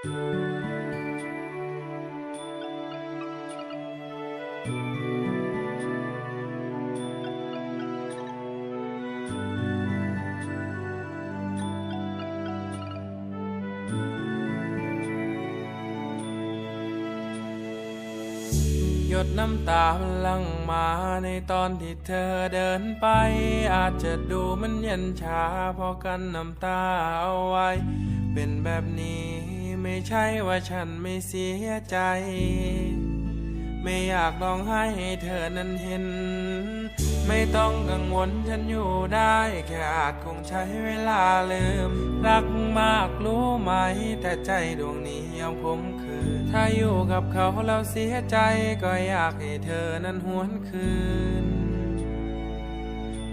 หยดน้ำตามันลังมาในตอนที่เธอเดินไป อาจจะดูมันเย็นชาเพอกันน้ำตาเอาไว้ เป็นแบบนี้ ไม่ใช่ว่าฉันไม่เสียใจ ไม่อยากร้องไห้ให้เธอนั้นเห็น ไม่ต้องกังวลฉันอยู่ได้ แค่อาจคงใช้เวลาลืม รักมากรู้ไหม แต่ใจดวงนี้ยังคมคืนถ้าอยู่กับเขาแล้วเสียใจก็อยากให้เธอนั้นหวนคืน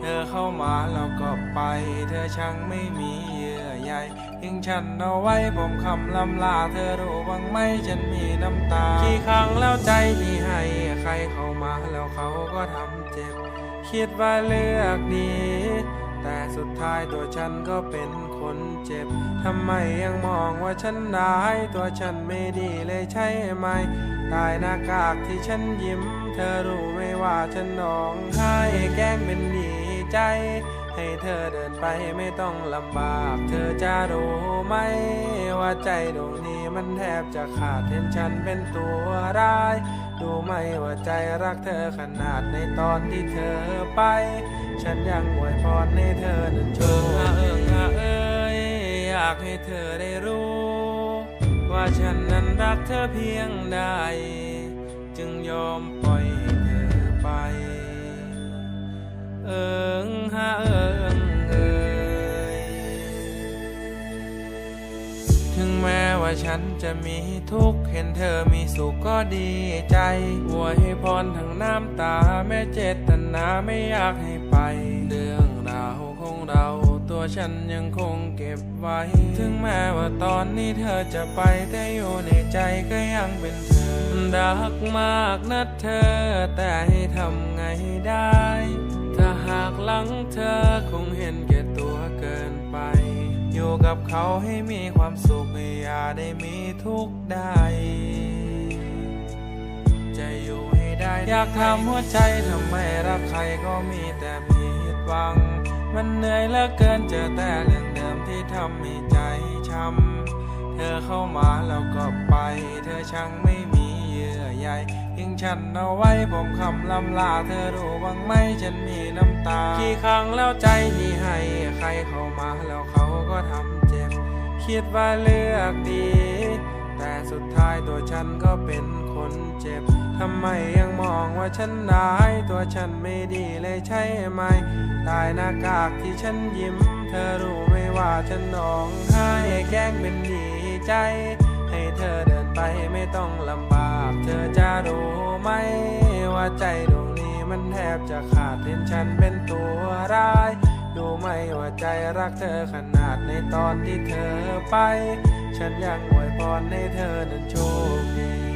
เธอเข้ามาแล้วก็ไป เธอช่างไม่มีเยื่อใยทิ้งฉันเอาไว้ผมคำลำลา เธอรู้บ้างไหมฉันมีน้ำตากี่ครั้งแล้วใจที่ให้ ใครเข้ามาแล้วเขาก็ทำเจ็บ คิดว่าเลือกดี แต่สุดท้ายตัวฉันก็เป็นคนเจ็บ ทำไมยังมองว่าฉันร้ายตัวฉันไม่ดีเลยใช่ไหมตายหน้ากากที่ฉันยิ้ม เธอรู้ไหมว่าฉันร้องไห้แกล้งเป็นดี ใจ ให้เธอเดินไปไม่ต้องลำบาก เธอจะรู้ไหม ว่าใจดวงนี้มันแทบจะขาดเห็นฉันเป็นตัวร้าย ดูไหมว่าใจรักเธอขนาดในตอนที่เธอไป ฉันยังอวยพรให้เธอนั้นโชคเอิงเอ้ยอยากให้เธอได้รู้ ว่าฉันนั้นรักเธอเพียงใดจึงยอมปล่อย ถึงแม้ว่าฉันจะมีทุกข์ เห็นเธอมีสุขก็ดีใจอวยพรทั้งน้ำตา แม้เจตนาไม่อยากให้ไป เรื่องราวของเราตัวฉันยังคงเก็บไว้ ถึงแม้ว่าตอนนี้เธอจะไปแต่อยู่ในใจก็ยังเป็นเธอ รักมากนะเธอ แต่ให้ทำไงได้ ถ้าหากหลังเธอ กับเขาให้มีความสุขอย่าได้มีทุกข์ใด จะอยู่ให้ได้ อยากถามหัวใจทำไมรักใครก็มีแต่ผิดหวัง มันเหนื่อยเหลือเกินเจอแต่เรื่องเดิมที่ทำให้ใจช้ำ เธอเข้ามาแล้วก็ไป เธอช่างไม่มีเยื่อใยทิ้งฉันเอาไว้ผมคำลำลาเธอรู้บ้างไหมฉันมีน้ำตา กี่ครั้งแล้วใจที่ ใครเข้ามาแล้วเขาก็ทำเจ็บ คิดว่าเลือกดี แต่สุดท้ายตัวฉันก็เป็นคนเจ็บ ทำไมยังมองว่าฉันร้าย ตัวฉันไม่ดีเลยใช่ไหม ตายหน้ากากที่ฉันยิ้ม เธอรู้ไหมว่าฉันร้องไห้แกล้งเป็นดีใจ ให้เธอเดินไปไม่ต้องลำบาก เธอจะรู้ไหมว่าใจดวงนี้มันแทบจะขาดเห็นฉันเป็นตัวร้าย ดูไหมว่าใจรักเธอขนาดในตอนที่เธอไป ฉันยังอวยพรให้เธอนั้นโชคดี